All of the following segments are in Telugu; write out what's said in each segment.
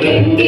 Bendiga.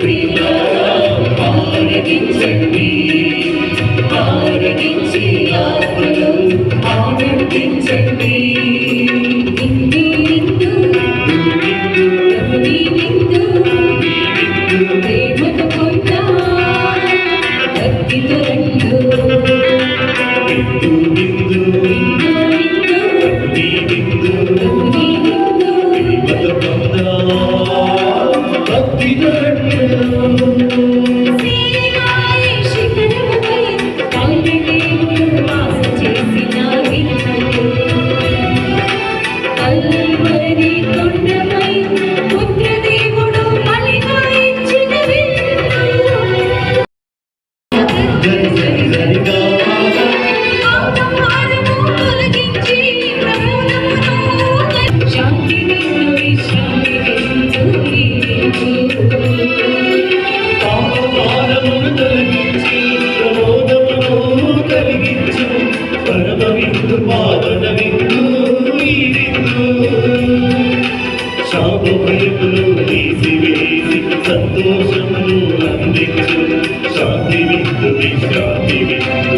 be సాగు భయములు తీసివేసి సంతోషమును అందించు. శాంతి విందు శాంతి విందు